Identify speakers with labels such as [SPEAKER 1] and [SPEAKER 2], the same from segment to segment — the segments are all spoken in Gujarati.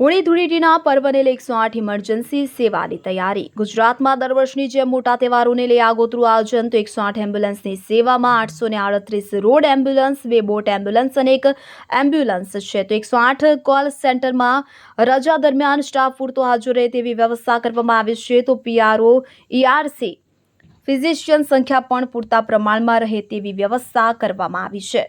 [SPEAKER 1] હોળી ધૂળેટીના પર્વને લઈ એકસો આઠ ઇમરજન્સી સેવાની તૈયારી. ગુજરાતમાં દર વર્ષની જેમ મોટા તહેવારોને લઈ આગોતરું આયોજન, તો એકસો આઠ એમ્બ્યુલન્સની સેવામાં આઠસો ને આડત્રીસ રોડ એમ્બ્યુલન્સ, બે બોટ એમ્બ્યુલન્સ અને એક એમ્બ્યુલન્સ છે. તો એકસો આઠ કોલ સેન્ટરમાં રજા દરમિયાન સ્ટાફ પૂરતો હાજર રહે તેવી વ્યવસ્થા કરવામાં આવી છે. તો પીઆરઓ, ઈઆરસી, ફિઝિશિયન સંખ્યા પણ પૂરતા પ્રમાણમાં રહે તેવી વ્યવસ્થા કરવામાં આવી છે.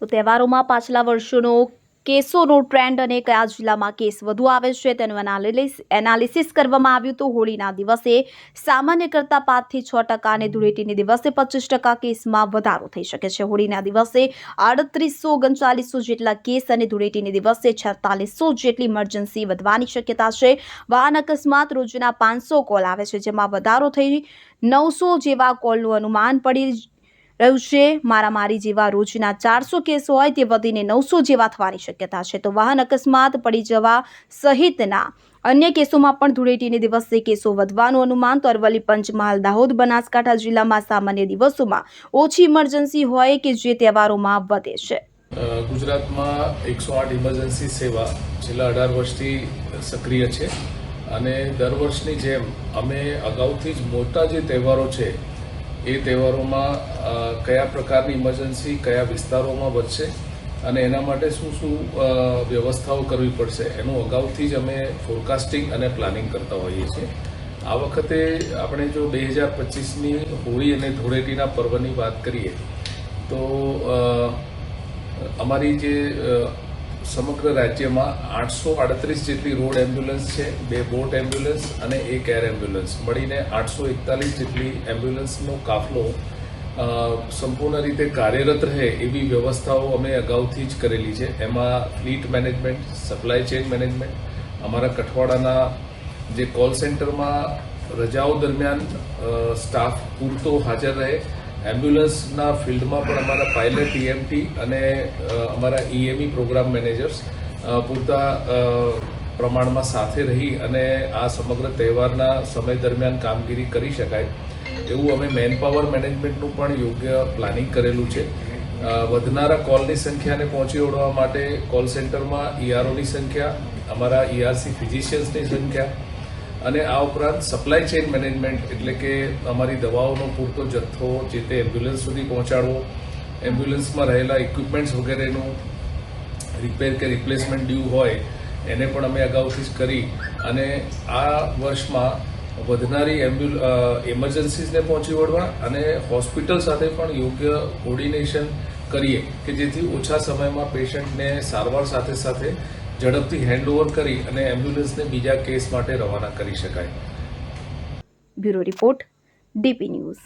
[SPEAKER 1] તો તહેવારોમાં પાછલા વર્ષોનો કેસોનો ટ્રેન્ડ અને કયા જિલ્લામાં કેસ વધુ આવે છે તેનું એનાલિસ એનાલિસિસ કરવામાં આવ્યું તો હોળીના દિવસે સામાન્ય કરતાં પાંચથી છ ટકા અને ધૂળેટીને દિવસે પચીસ ટકા કેસમાં વધારો થઈ શકે છે. હોળીના દિવસે આડત્રીસો ઓગણચાલીસો જેટલા કેસ અને ધૂળેટીને દિવસે છેતાલીસો જેટલી ઇમરજન્સી વધવાની શક્યતા છે. વાહન અકસ્માત રોજના પાંચસો કોલ આવે છે, જેમાં વધારો થઈ નવસો જેવા કોલનું અનુમાન પડી રહ્યું છે. મારામારી જેવા રોજના ચારસો કેસ હોય તે વધીને નવસો જેવા થવાની શક્યતા છે. તો વાહન અકસ્માત પડી જવા સહિતના અન્ય કેસોમાં પણ ધૂળેટીને દિવસે કેસો વધવાનું અનુમાન તો અરવલ્લી પંચમહાલ, દાહોદ, બનાસકાંઠા જિલ્લામાં સામાન્ય દિવસોમાં ઓછી ઇમરજન્સી હોય કે જે તહેવારોમાં વધે છે.
[SPEAKER 2] ગુજરાતમાં એકસો આઠ ઇમરજન્સી સેવા છેલ્લા અઢાર વર્ષથી સક્રિય છે. અને દર વર્ષની જેમ અમે અગાઉથી જ મોટા જે તહેવારો છે એ તહેવારોમાં કયા પ્રકારની ઇમરજન્સી કયા વિસ્તારોમાં વધશે અને એના માટે શું શું વ્યવસ્થાઓ કરવી પડશે, એનું અગાઉથી જ અમે ફોરકાસ્ટિંગ અને પ્લાનિંગ કરતા હોઈએ છીએ. આ વખતે આપણે જો બે હજાર પચીસની હોળી અને ધૂળેટીના પર્વની વાત કરીએ, તો અમારી જે સમગ્ર રાજ્યમાં આઠસો આડત્રીસ જેટલી રોડ એમ્બ્યુલન્સ છે, બે બોટ એમ્બ્યુલન્સ અને એક એર એમ્બ્યુલન્સ. મળીને આઠસો એકતાલીસ જેટલી એમ્બ્યુલન્સનો કાફલો સંપૂર્ણ રીતે કાર્યરત રહે એવી વ્યવસ્થાઓ અમે અગાઉથી જ કરેલી છે. એમાં fleet management, supply chain management, અમારા કઠવાડાના જે કોલ સેન્ટરમાં રજાઓ દરમિયાન સ્ટાફ પૂરતો હાજર રહે. એમ્બ્યુલન્સના ફિલ્ડમાં પણ અમારા પાયલટ ઈએમટી અને અમારા ઈએમઈ પ્રોગ્રામ મેનેજર્સ પૂરતા પ્રમાણમાં સાથે રહી અને આ સમગ્ર તહેવારના સમય દરમિયાન કામગીરી કરી શકાય. એવું અમે મેનપાવર મેનેજમેન્ટનું પણ યોગ્ય પ્લાનિંગ કરેલું છે. વધનારા કોલની સંખ્યાને પહોંચી વળવા માટે કોલ સેન્ટરમાં ઈઆરઓની સંખ્યા, અમારા ઈઆરસી ફિઝિશિયન્સની સંખ્યા અને આ ઉપરાંત સપ્લાય ચેઇન મેનેજમેન્ટ એટલે કે અમારી દવાઓનો પૂરતો જથ્થો જે તે એમ્બ્યુલન્સ સુધી પહોંચાડવો એમ્બ્યુલન્સમાં રહેલા ઇક્વિપમેન્ટ્સ વગેરેનું રિપેર કે રિપ્લેસમેન્ટ ડ્યુ હોય, એને પણ અમે અગાઉથી જ કરી અને આ વર્ષમાં વધનારી એમ્બ્યુલ ઇમરજન્સીસને પહોંચી વળવા અને હોસ્પિટલ સાથે પણ યોગ્ય કોર્ડિનેશન કરીએ કે જેથી ઓછા સમયમાં પેશન્ટને સારવાર સાથે સાથે ઝડપથી હેન્ડઓવર કરી અને એમ્બ્યુલન્સને બીજા કેસ માટે રવાના કરી શકાય.
[SPEAKER 1] Bureau report, DP news.